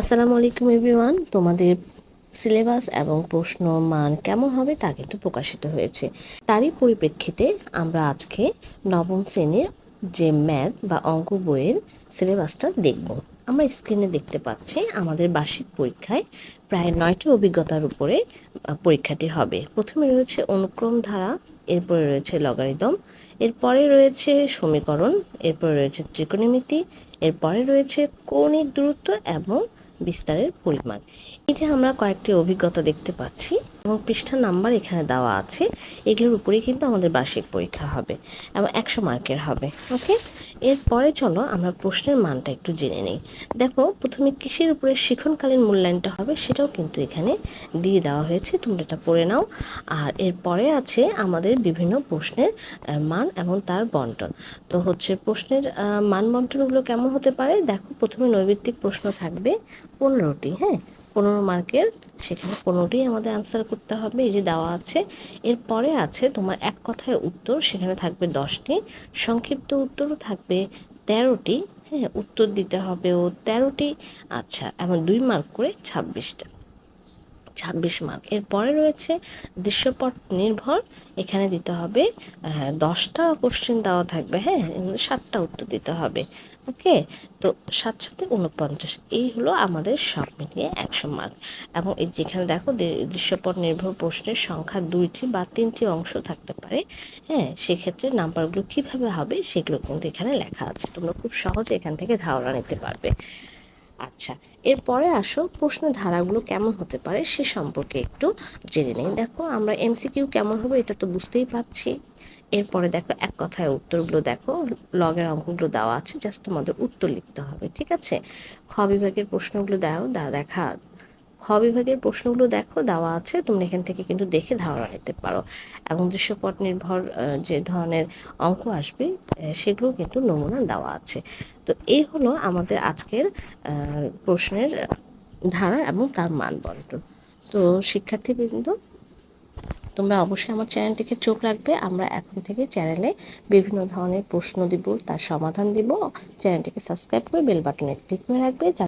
আসসালামু আলাইকুম এভরিওয়ান। তোমাদের সিলেবাস এবং প্রশ্ন মান কেমন হবে তা কিন্তু প্রকাশিত হয়েছে। তারই পরিপ্রেক্ষিতে আমরা আজকে নবম শ্রেণির যে ম্যাথ বা অঙ্ক বইয়ের সিলেবাসটা দেখব। আমরা স্ক্রিনে দেখতে পাচ্ছি আমাদের বার্ষিক পরীক্ষায় প্রায় নয়টি অভিজ্ঞতার উপরে পরীক্ষাটি হবে। প্রথমে রয়েছে অনুক্রম ধারা, এরপরে রয়েছে লগারিদম, এরপরে রয়েছে সমীকরণ, এরপরে রয়েছে ত্রিকোণমিতি, এরপরে রয়েছে কৌণিক দূরত্ব এবং বিস্তারের পরিমাণ। এটা আমরা কয়েকটি অভিজ্ঞতা দেখতে পাচ্ছি। এবং পৃষ্ঠা নাম্বার এখানে দেওয়া আছে। এগুলোর উপরেই কিন্তু আমাদের বার্ষিক পরীক্ষা হবে এবং একশো মার্কের হবে, ওকে? এরপরে চলো আমরা প্রশ্নের মানটা একটু জেনে নিই। দেখো, প্রথমে কিসের উপরে শিখনকালীন মূল্যায়নটা হবে সেটাও কিন্তু এখানে দিয়ে দেওয়া হয়েছে, তোমরা এটা পড়ে নাও। আর এরপরে আছে আমাদের বিভিন্ন প্রশ্নের মান এবং তার বন্টন। তো হচ্ছে প্রশ্নের মান বন্টনগুলো কেমন হতে পারে? দেখো, প্রথমে নৈবিত্তিক প্রশ্ন থাকবে পনেরোটি হ্যাঁ? পনেরো মার্কের, সেখানে পনেরোটি আমাদের আনসার করতে হবে, এই যে দেওয়া আছে। এরপরে আছে তোমার এক কথায় উত্তর, সেখানে থাকবে দশটি। সংক্ষিপ্ত উত্তরও থাকবে তেরোটি হ্যাঁ উত্তর দিতে হবে ও তেরোটি। আচ্ছা এমন দুই মার্ক করে ছাব্বিশটা। ছাব্বিশ মার্ক এরপরে রয়েছে দৃশ্যপট নির্ভর। এখানে দিতে হবে দশটা কোশ্চেন দেওয়া থাকবে হ্যাঁ? সাতটা উত্তর দিতে হবে। ওকে? তো সাত সাথে উনপঞ্চাশ, এই হলো আমাদের সব মিলিয়ে একশো মার্ক এবং এই যেখানে দেখো দৃশ্যপট নির্ভর প্রশ্নের সংখ্যা দুইটি বা তিনটি অংশ থাকতে পারে হ্যাঁ? সেক্ষেত্রে নাম্বারগুলো কীভাবে হবে সেগুলো কিন্তু এখানে লেখা আছে। তোমরা খুব সহজে এখান থেকে ধারণা নিতে পারবে। আচ্ছা এরপরে আসো প্রশ্ন ধারাগুলো কেমন হতে পারে সে সম্পর্কে একটু জেনে নিই। দেখো, আমরা এমসিকিউ কেমন হবে এটা তো বুঝতেই পারছি। এরপরে দেখো, এক কথায় উত্তরগুলো দেখো লগের অঙ্কগুলো দেওয়া আছে জাস্ট তোমাদের উত্তর লিখতে হবে, ঠিক আছে? খ বিভাগের প্রশ্নগুলো দাও দেখা খ বিভাগের প্রশ্নগুলো দেখো, দেওয়া আছে। তোমরা এখান থেকে কিন্তু দেখে ধারণা নিতে পারো। এবং দৃশ্যপট নির্ভর যে ধরনের অঙ্ক আসবে সেগুলো কিন্তু নমুনা দেওয়া আছে। তো এই হলো আমাদের আজকের প্রশ্নের ধারা এবং তার মান বন্টন। তো শিক্ষার্থীবৃন্দ, তোমরা অবশ্যই আমার চ্যানেলটিকে চোখ রাখবে। আমরা এখন থেকে চ্যানেলে বিভিন্ন ধরনের প্রশ্ন দিব, তার সমাধান দিব। চ্যানেলটিকে সাবস্ক্রাইব করে বেল বাটনে ক্লিক করে রাখবে